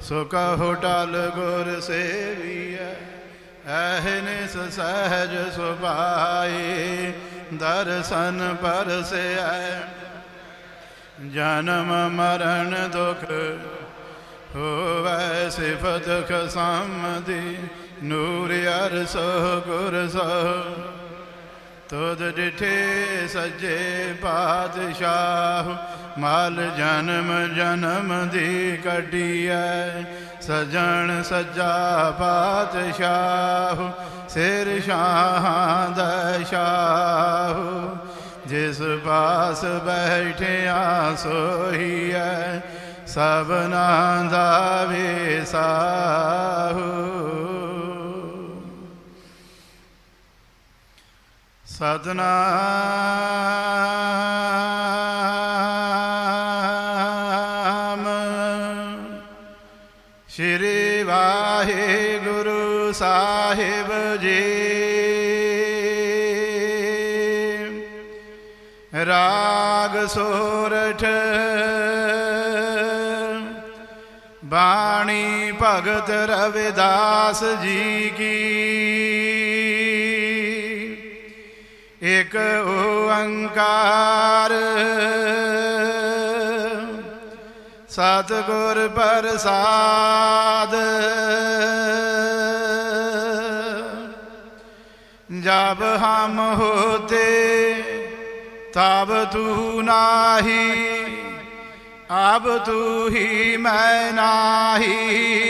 ਸੋ ਕਹੋ ਟਲ ਗੁਰ ਸੇਵੀਐ ਐਹਨਿਸ ਸਹਿਜ ਸੁਭਾਈ, ਦਰਸ਼ਨ ਪਰਸੈ ਜਨਮ ਮਰਨ ਦੁਖ ਹੋਵੈ, ਸਿਫਤ ਖਸਮਦੀ ਨੂਰ ਅਰਸ ਗੁਰ ਸਹ ਤੁਧ ਡਿਠੇ ਸੱਜੇ ਪਾਤਸ਼ਾਹ, ਮਾਲ ਜਨਮ ਜਨਮ ਦੀ ਕੱਢੀਐ। ਸਜਣ ਸੱਜਾ ਪਾਤਸ਼ਾਹ, ਸਿਰ ਸ਼ਾਹਾਂ ਦਾ ਸ਼ਾਹ। ਜਿਸ ਪਾਸ ਬੈਠਿਆ ਸੋਹੀਐ, ਸਭਨਾ ਦਾ ਵਿਸਾਹੂ ਸਤਨਾਮ ਸ਼੍ਰੀ ਵਾਹਿਗੁਰੂ ਸਾਹਿਬ ਜੀ। ਰਾਗ ਸੋਰਠ। ਬਾਣੀ ਭਗਤ ਰਵਿਦਾਸ ਜੀ ਕੀ। ਇਕ ਓੰਕਾਰ। ਸਤਿਗੁਰ ਪ੍ਰਸਾਦ। ਜਬ ਹਮ ਹੋਤੇ, ਤਬ ਤੂ ਨਾਹੀ। ਆਬ ਤੂ ਹੀ ਮੈਂ ਨਾਹੀ।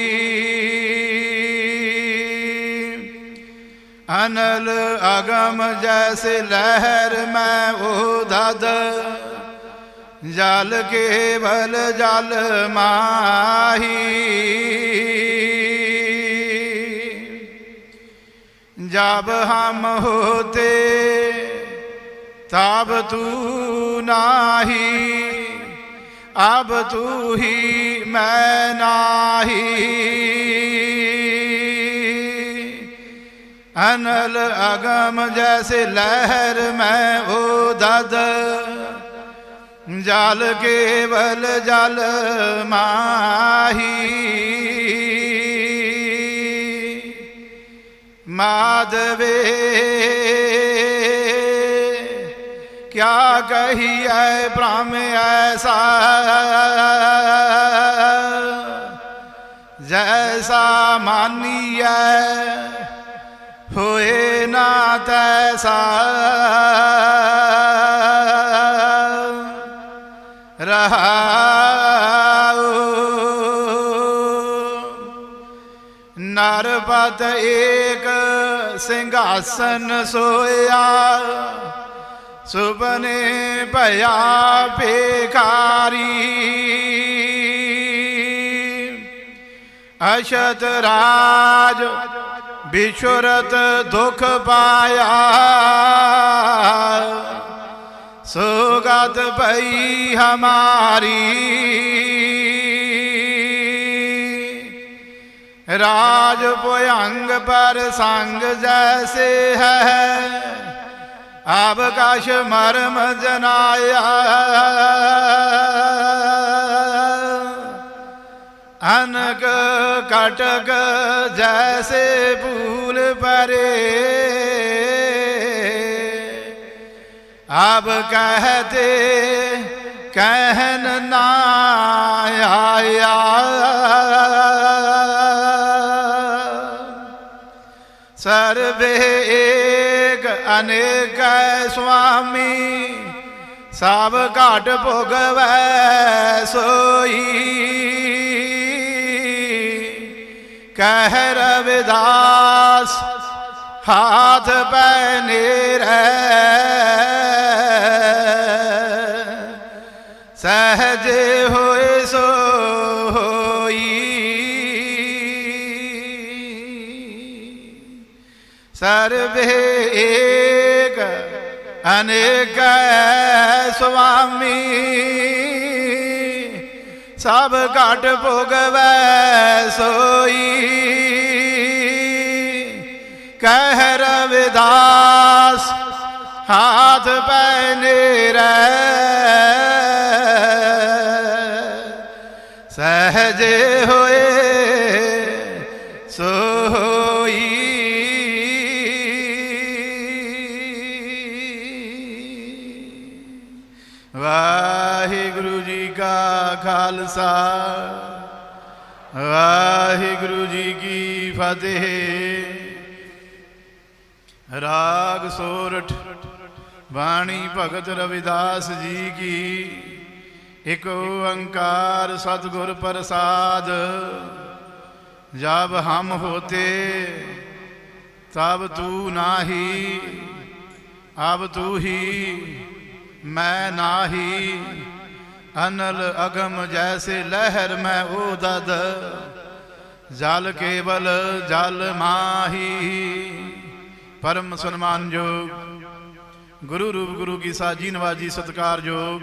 ਅਨਲ ਅਗਮ ਜੈਸੇ ਲਹਿਰ ਮੈਂ ਉਹ ਦਦ ਜਲ ਕੇਵਲ ਜਲ ਮਾਹੀ। ਜਬ ਹਮ ਹੋਤੇ, ਤਬ ਤੂ ਨਾਹੀ। ਅਬ ਤੂ ਹੀ ਮੈਂ ਨਾਹੀ। अनल अगम जैसे लहर में उदद। जल केवल जल माही। माधवे, क्या कहिए ब्रह्म ऐसा? जैसा मानिए ਤੈਸਾ ਰਹਾਉ ਨਰਵਤ ਏਕ ਸਿੰਘਾਸਨ ਸੋਇਆ ਸੁਬਨੇ ਭਇਆ ਭੇਖਾਰੀ। ਅਸ਼ਤ ਰਾਜ ਬਿਛੁਰਤ ਦੁਖ ਪਾਇਆ। ਸੁਗਤ ਭਈ ਹਮਾਰੀ। ਰਾਜ ਭੁਯੰਗ ਪਰ ਸੰਗ ਜੈਸੇ ਹੈ। ਆਬ ਕਾਸ਼ ਮਰਮ ਜਨਾਇਆ। ਅਨਕ कटक जैसे फूल परे अब कहते कहन ना आया सर्वे एक अनेक स्वामी सब घट भोगवै सोई ਕਹਿ ਰਵਿਦਾਸ ਹਾਥ ਪੈ ਨੀਰੈ ਸਹਜ ਹੋਏ ਸੋਈ। ਸਰਬੇ ਏਕ ਅਨੇਕ ਸੁਆਮੀ। ਸਭ ਘਟ ਭੋਗਵੈ ਸੋਈ। ਕਹਿ ਰਵਿਦਾਸ ਹਾਥ ਪੈ ਨੇਰੇ। ਸਹਜੇ ਹੋ ਵਾਹਿਗੁਰੂ ਜੀ ਕਾ ਖਾਲਸਾ, ਵਾਹਿਗੁਰੂ ਜੀ ਕੀ ਫਤਿਹ। ਰਾਗ ਸੋਰਠ, ਬਾਣੀ ਭਗਤ ਰਵਿਦਾਸ ਜੀ ਕੀ। ਇਕ ਓੰਕਾਰ ਸਤਿਗੁਰ ਪ੍ਰਸਾਦ, ਜਬ ਹਮ ਹੋਤੇ, ਤਬ ਤੂ ਨਾਹੀ, ਅਬ ਤੂ ਹੀ। ਮੈਂ ਨਾਹੀ। ਅਨਲ ਅਗਮ ਜੈਸੇ ਲਹਿਰ ਮੈਂ ਉਦਦ ਜਲ ਕੇਵਲ ਜਲ ਮਾਹੀ। ਪਰਮ ਸਨਮਾਨਯੋਗ ਗੁਰੂ ਰੂਪ ਗੁਰੂ ਕੀ ਸਾਜੀ ਨਵਾਜੀ ਸਤਕਾਰਯੋਗ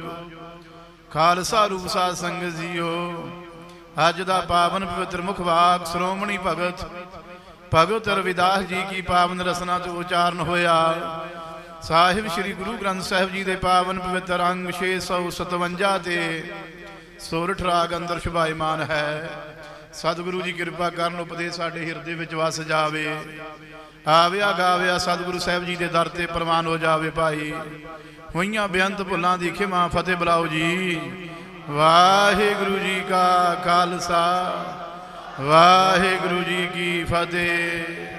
ਖਾਲਸਾ ਰੂਪ ਸਾਧ ਸੰਗਤ ਜੀਓ। ਅੱਜ ਦਾ ਪਾਵਨ ਪਵਿੱਤਰ ਮੁਖ ਵਾਕ ਸ਼੍ਰੋਮਣੀ ਭਗਤ। ਭਗਤ ਰਵਿਦਾਸ ਜੀ ਕੀ ਪਾਵਨ ਰਸਨਾ ਤੋਂ ਉਚਾਰਨ ਹੋਇਆ। ਸਾਹਿਬ ਸ੍ਰੀ ਗੁਰੂ ਗ੍ਰੰਥ ਸਾਹਿਬ ਜੀ ਦੇ ਪਾਵਨ ਪਵਿੱਤਰ ਅੰਗ 657 ਤੇ ਸੋਰਠ ਰਾਗ ਅੰਦਰ ਸ਼ੁਭਾਇਮਾਨ ਹੈ। ਸਤਿਗੁਰੂ ਜੀ ਕਿਰਪਾ ਕਰਨ ਉਪਦੇਸ਼ ਸਾਡੇ ਹਿਰਦੇ ਵਿੱਚ ਵਸ ਜਾਵੇ। ਆਵਿਆ ਗਾਵਿਆ ਸਤਿਗੁਰੂ ਸਾਹਿਬ ਜੀ ਦੇ ਦਰ ਤੇ ਪ੍ਰਵਾਨ ਹੋ ਜਾਵੇ ਭਾਈ। ਹੋਈਆਂ ਬੇਅੰਤ ਭੁੱਲਾਂ ਦੀ ਖਿਮਾ ਫਤਿਹ ਬੁਲਾਓ ਜੀ। ਵਾਹਿਗੁਰੂ ਜੀ ਕਾ ਖਾਲਸਾ, ਵਾਹਿਗੁਰੂ ਜੀ ਕੀ ਫਤਿਹ।